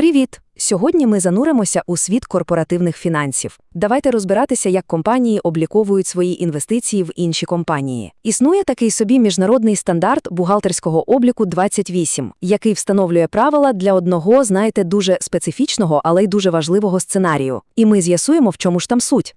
Привіт! Сьогодні ми зануримося у світ корпоративних фінансів. Давайте розбиратися, як компанії обліковують свої інвестиції в інші компанії. Існує такий собі міжнародний стандарт бухгалтерського обліку 28, який встановлює правила для одного, знаєте, дуже специфічного, але й дуже важливого сценарію. І ми з'ясуємо, в чому ж там суть.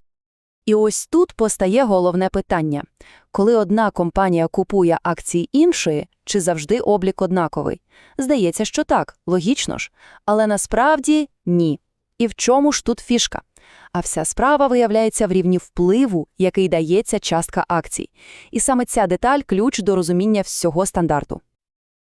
І ось тут постає головне питання. Коли одна компанія купує акції іншої, чи завжди облік однаковий? Здається, що так, логічно ж. Але насправді ні. І в чому ж тут фішка? А вся справа виявляється в рівні впливу, який дається частка акцій. І саме ця деталь – ключ до розуміння всього стандарту.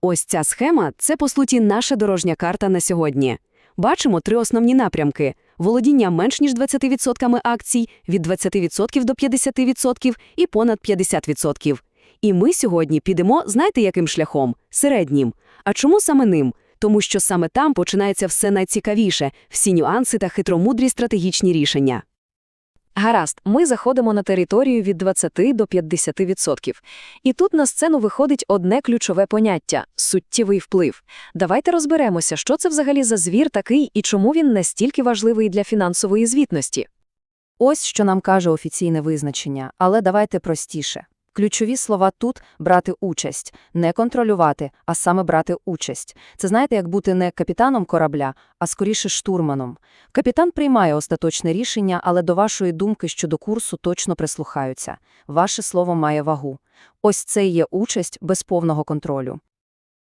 Ось ця схема це, по суті, наша дорожня карта на сьогодні. Бачимо три основні напрямки: володіння менш ніж 20% акцій, від 20% до 50% і понад 50%. І ми сьогодні підемо, знаєте, яким шляхом? Середнім. А чому саме ним? Тому що саме там починається все найцікавіше, всі нюанси та хитромудрі стратегічні рішення. Гаразд, ми заходимо на територію від 20 до 50%. І тут на сцену виходить одне ключове поняття – суттєвий вплив. Давайте розберемося, що це взагалі за звір такий і чому він настільки важливий для фінансової звітності. Ось що нам каже офіційне визначення, але давайте простіше. Ключові слова тут – брати участь, не контролювати, а саме брати участь. Це знаєте, як бути не капітаном корабля, а скоріше штурманом. Капітан приймає остаточне рішення, але до вашої думки щодо курсу точно прислухаються. Ваше слово має вагу. Ось це і є участь без повного контролю.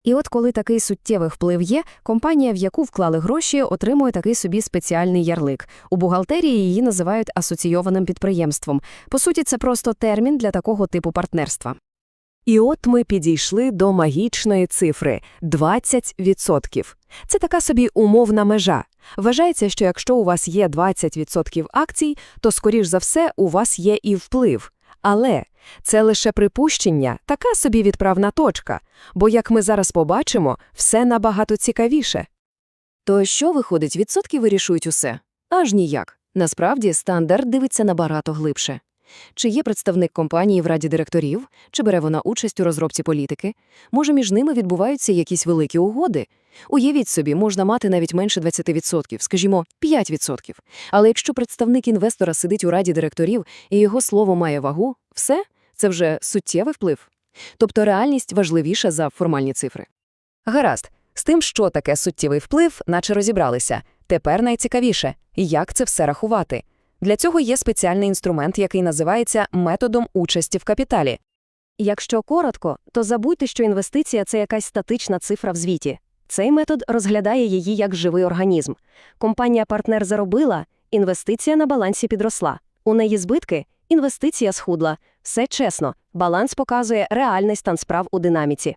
І от коли такий суттєвий вплив є, компанія, в яку вклали гроші, отримує такий собі спеціальний ярлик. У бухгалтерії її називають асоційованим підприємством. По суті, це просто термін для такого типу партнерства. І от ми підійшли до магічної цифри – 20%. Це така собі умовна межа. Вважається, що якщо у вас є 20% акцій, то, скоріш за все, у вас є і вплив. Але це лише припущення, така собі відправна точка, бо, як ми зараз побачимо, все набагато цікавіше. То що виходить, відсотки вирішують усе? Аж ніяк. Насправді, стандарт дивиться набагато глибше. Чи є представник компанії в раді директорів, чи бере вона участь у розробці політики? Може, між ними відбуваються якісь великі угоди? Уявіть собі, можна мати навіть менше 20%, скажімо, 5%. Але якщо представник інвестора сидить у раді директорів і його слово має вагу, все, це вже суттєвий вплив. Тобто реальність важливіша за формальні цифри. Гаразд, з тим, що таке суттєвий вплив, наче розібралися. Тепер найцікавіше – як це все рахувати. Для цього є спеціальний інструмент, який називається методом участі в капіталі. Якщо коротко, то забудьте, що інвестиція це якась статична цифра в звіті. Цей метод розглядає її як живий організм. Компанія-партнер заробила, інвестиція на балансі підросла. У неї збитки, інвестиція схудла. Все чесно, баланс показує реальний стан справ у динаміці.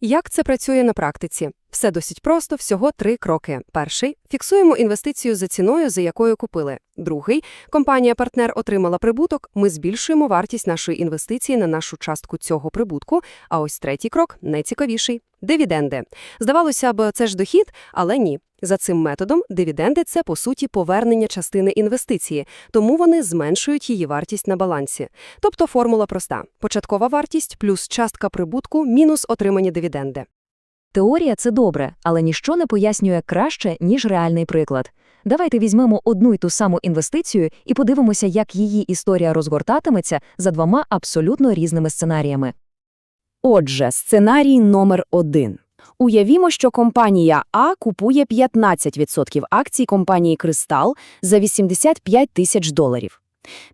Як це працює на практиці? Все досить просто, всього три кроки. Перший – фіксуємо інвестицію за ціною, за якою купили. Другий – компанія-партнер отримала прибуток, ми збільшуємо вартість нашої інвестиції на нашу частку цього прибутку. А ось третій крок – найцікавіший – дивіденди. Здавалося б, це ж дохід, але ні. За цим методом дивіденди – це, по суті, повернення частини інвестиції, тому вони зменшують її вартість на балансі. Тобто формула проста – початкова вартість плюс частка прибутку мінус отримані дивіденди. Теорія – це добре, але ніщо не пояснює краще, ніж реальний приклад. Давайте візьмемо одну й ту саму інвестицію і подивимося, як її історія розгортатиметься за двома абсолютно різними сценаріями. Отже, сценарій номер один. Уявімо, що компанія А купує 15% акцій компанії «Кристал» за 85 тисяч доларів.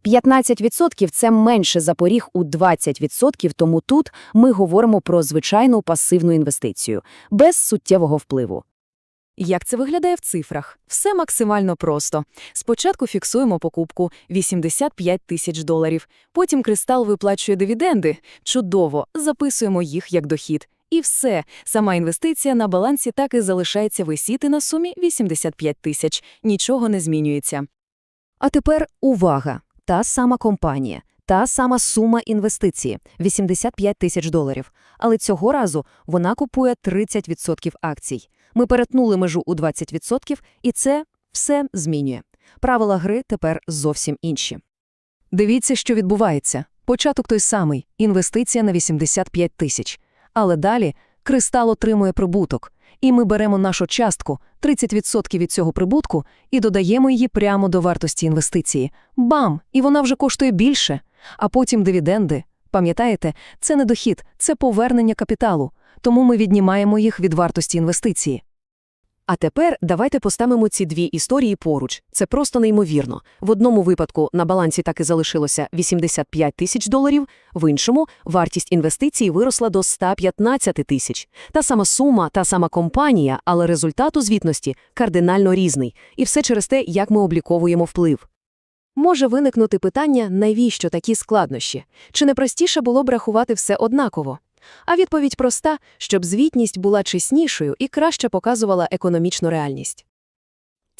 15% – це менше за поріг у 20%, тому тут ми говоримо про звичайну пасивну інвестицію, без суттєвого впливу. Як це виглядає в цифрах? Все максимально просто. Спочатку фіксуємо покупку – 85 тисяч доларів, потім кристал виплачує дивіденди. Чудово, записуємо їх як дохід. І все, сама інвестиція на балансі так і залишається висіти на сумі 85 тисяч, нічого не змінюється. А тепер увага! Та сама компанія, та сама сума інвестиції – 85 тисяч доларів. Але цього разу вона купує 30% акцій. Ми перетнули межу у 20%, і це все змінює. Правила гри тепер зовсім інші. Дивіться, що відбувається. Початок той самий – інвестиція на 85 тисяч. Але далі кристал отримує прибуток. І ми беремо нашу частку, 30% від цього прибутку, і додаємо її прямо до вартості інвестиції. Бам! І вона вже коштує більше. А потім дивіденди. Пам'ятаєте, це не дохід, це повернення капіталу. Тому ми віднімаємо їх від вартості інвестиції. А тепер давайте поставимо ці дві історії поруч. Це просто неймовірно. В одному випадку на балансі так і залишилося 85 тисяч доларів, в іншому вартість інвестицій виросла до 115 тисяч. Та сама сума, та сама компанія, але результат у звітності кардинально різний. І все через те, як ми обліковуємо вплив. Може виникнути питання, навіщо такі складнощі? Чи не простіше було б рахувати все однаково? А відповідь проста, щоб звітність була чеснішою і краще показувала економічну реальність.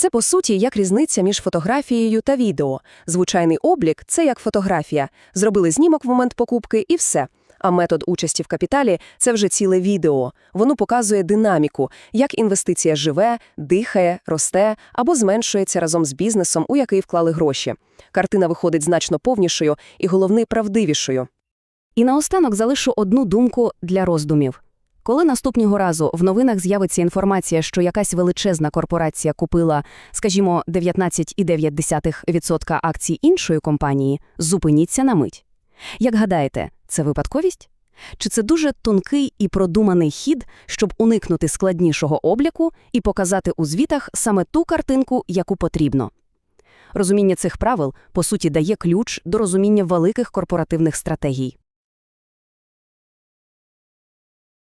Це, по суті, як різниця між фотографією та відео. Звичайний облік – це як фотографія. Зробили знімок в момент покупки і все. А метод участі в капіталі – це вже ціле відео. Воно показує динаміку, як інвестиція живе, дихає, росте або зменшується разом з бізнесом, у який вклали гроші. Картина виходить значно повнішою і, головне, правдивішою. І наостанок залишу одну думку для роздумів. Коли наступного разу в новинах з'явиться інформація, що якась величезна корпорація купила, скажімо, 19,9% акцій іншої компанії, зупиніться на мить. Як гадаєте, це випадковість? Чи це дуже тонкий і продуманий хід, щоб уникнути складнішого обліку і показати у звітах саме ту картинку, яку потрібно? Розуміння цих правил, по суті, дає ключ до розуміння великих корпоративних стратегій.